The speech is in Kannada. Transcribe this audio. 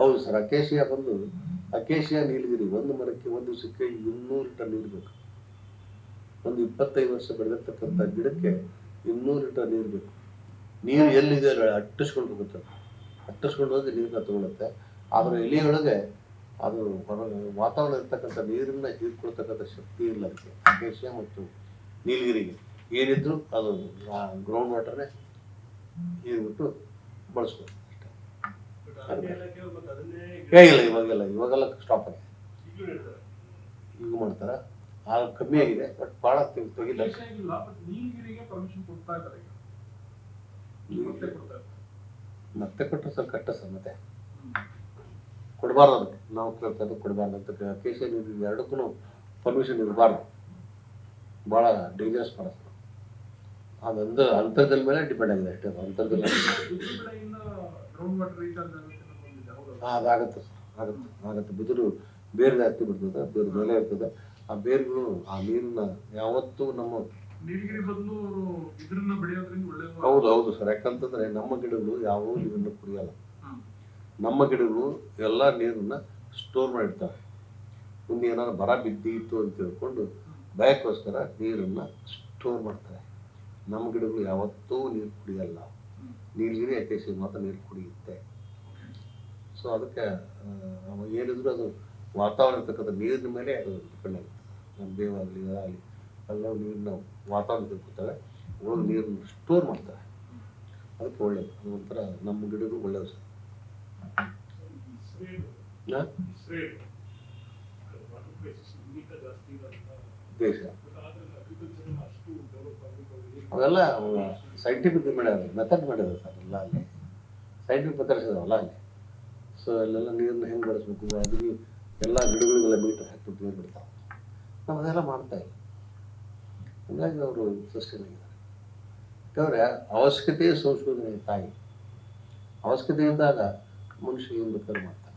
ಹೌದು ಸರ್, ಅಕೇಶಿಯಾ ಬಂದು, ಅಕೇಶಿಯಾ ನೀಲಗಿರಿ ಒಂದು ಮರಕ್ಕೆ ಒಂದು ದಿವಸಕ್ಕೆ ಇನ್ನೂರು ಟನ್ ನೀರು ಬೇಕು. ಒಂದು ಇಪ್ಪತ್ತೈದು ವರ್ಷ ಬೆಳೆದಿರ್ತಕ್ಕಂಥ ಗಿಡಕ್ಕೆ ಇನ್ನೂರು ಲೀಟರ್ ನೀರು ಬೇಕು. ನೀರು ಎಲ್ಲಿದೆ ಅಟ್ಟಿಸ್ಕೊಂಡು ಹೋಗುತ್ತೆ. ಅಟ್ಟಿಸ್ಕೊಂಡು ಹೋಗಿ ನೀರನ್ನ ತಗೊಳುತ್ತೆ. ಆದ್ರೆ ಎಲೆಯೊಳಗೆ ಅದು ವಾತಾವರಣ ಇರ್ತಕ್ಕಂಥ ನೀರನ್ನ ಹೀರ್ಕೊಳ್ತಕ್ಕಂಥ ಶಕ್ತಿ ಇಲ್ಲ ಅದಕ್ಕೆ. ಅಕೇಶಿಯಾ ಮತ್ತು ನೀಲಗಿರಿಗೆ. ಏನಿದ್ರು ಅದು ಗ್ರೌಂಡ್ ವಾಟರ್ನೇ ಹೀರ್ಬಿಟ್ಟು ಬಳಸ್ಬೋದು. ಇಲ್ಲ ಇವಾಗೆಲ್ಲ ಇವಾಗೆಲ್ಲ ಸ್ಟಾಪ್ ಆಗಿದೆ. ಈಗ ಮಾಡ್ತಾರ? ಆಗ ಕಮ್ಮಿ ಆಗಿದೆ ಬಟ್ ಭಾಳ ತೆಗಿಲ್ಲ. ಮತ್ತೆ ಕೊಟ್ಟರೆ ಸರ್ ಕಟ್ಟ ಸರ್ ಮತ್ತೆ. ಕೊಡಬಾರ್ದು ಅದಕ್ಕೆ ನಾವು ಕೇಳ್ತಾ ಇದ್ದು ಕೊಡಬಾರ್ದು ಅಂತ ಕೇಶ ನೀರು ಎರಡಕ್ಕೂ ಪರ್ಮಿಷನ್ ಇರಬಾರ್ದು. ಭಾಳ ಡೇಂಜರಸ್ ಮಾಡುತ್ತೆ ಅದೊಂದು ಅಂತರ್ಜಲ ಮೇಲೆ ಡಿಪೆಂಡ್ ಆಗಿದೆ ಅಷ್ಟೇ ಅಂತರ್ಜಲ ಅದಾಗುತ್ತೆ ಆಗುತ್ತೆ ಆಗುತ್ತೆ. ಬಿದಿರು ಬೇರೆ ಜಾಸ್ತಿ ಬಿಡ್ತದೆ ಬೇರೆ ಮೇಲೆ ಇರ್ತದೆ. ಆ ಬೇರುಗಳು ಆ ನೀರನ್ನ ಯಾವತ್ತೂ ನಮ್ಮ ಹೌದು ಹೌದು ಸರ್. ಯಾಕಂತಂದ್ರೆ ನಮ್ಮ ಗಿಡಗಳು ಯಾವೂ ನೀರನ್ನು ಕುಡಿಯಲ್ಲ. ನಮ್ಮ ಗಿಡಗಳು ಎಲ್ಲ ನೀರನ್ನ ಸ್ಟೋರ್ ಮಾಡಿರ್ತಾವೆ. ಮುಂದೆ ಏನಾದ್ರು ಬರ ಬಿದ್ದಿತ್ತು ಅಂತ ತಿಳ್ಕೊಂಡು ಭಯಕ್ಕೋಸ್ಕರ ನೀರನ್ನ ಸ್ಟೋರ್ ಮಾಡ್ತಾರೆ. ನಮ್ಮ ಗಿಡಗಳು ಯಾವತ್ತೂ ನೀರು ಕುಡಿಯಲ್ಲ. ನೀರಿನೇ ನೀಲಗಿರಿ ಅಕೇಶಿ ಮಾತ್ರ ನೀರು ಕುಡಿಯುತ್ತೆ. ಸೊ ಅದಕ್ಕೆ ಏನಿದ್ರು ಅದು ವಾತಾವರಣ ಇರ್ತಕ್ಕಂಥ ನೀರಿನ ಮೇಲೆ ಅದು ಡಿಪೆಂಡ್ ಆಗುತ್ತೆ. ನಮ್ಮ ಬೇವಾಗಲಿ ಆಗಲಿ ಎಲ್ಲ ನೀರಿನ ವಾತಾವರಣ ತಿಳ್ಕೊತವೆ ಒಳಗೆ ನೀರನ್ನು ಸ್ಟೋರ್ ಮಾಡ್ತಾರೆ ಅದಕ್ಕೆ ಒಳ್ಳೇದು. ಅದು ಒಂಥರ ನಮ್ಮ ಗಿಡಗಳು ಒಳ್ಳೆಯದು ಸರ್. ಇಸ್ರೇಲ್. ಅವೆಲ್ಲ ಸೈಂಟಿಫಿಕ್ ಮಾಡ್ಯಾರ ಮೆಥಡ್ ಮಾಡ್ಯಾರ ಸರ್, ಎಲ್ಲ ಅಲ್ಲಿ. ಸೈಂಟಿಫಿಕ್ ಮೆಥಡ್ಸ್ ಅಲ್ಲಿ. ಸೊ ಅಲ್ಲೆಲ್ಲ ನೀರನ್ನ ಹೆಂಗೆ ಬಳಸ್ಬೇಕು ಅದು ಎಲ್ಲ ಗಿಡಗಳಿಗೆಲ್ಲ ಮೀಟರ್ ಹಾಕ್ಬಿಟ್ಟು ನೀರು ಬಿಡ್ತಾವೆ ನಾವು ಅದೆಲ್ಲ ಮಾಡ್ತಾ ಇಲ್ಲ. ಹಂಗಾಗಿ ಅವರು ಸಸ್ಟೈನ್ ಆಗಿದ್ದಾರೆ. ಯಾಕಂದರೆ ಅವಶ್ಯಕತೆ ಸಂಶೋಧನೆ ತಾಯಿ. ಅವಶ್ಯಕತೆ ಇದ್ದಾಗ ಮನುಷ್ಯ ಏನು ಬೇಕಾದ್ರೂ ಮಾಡ್ತಾನೆ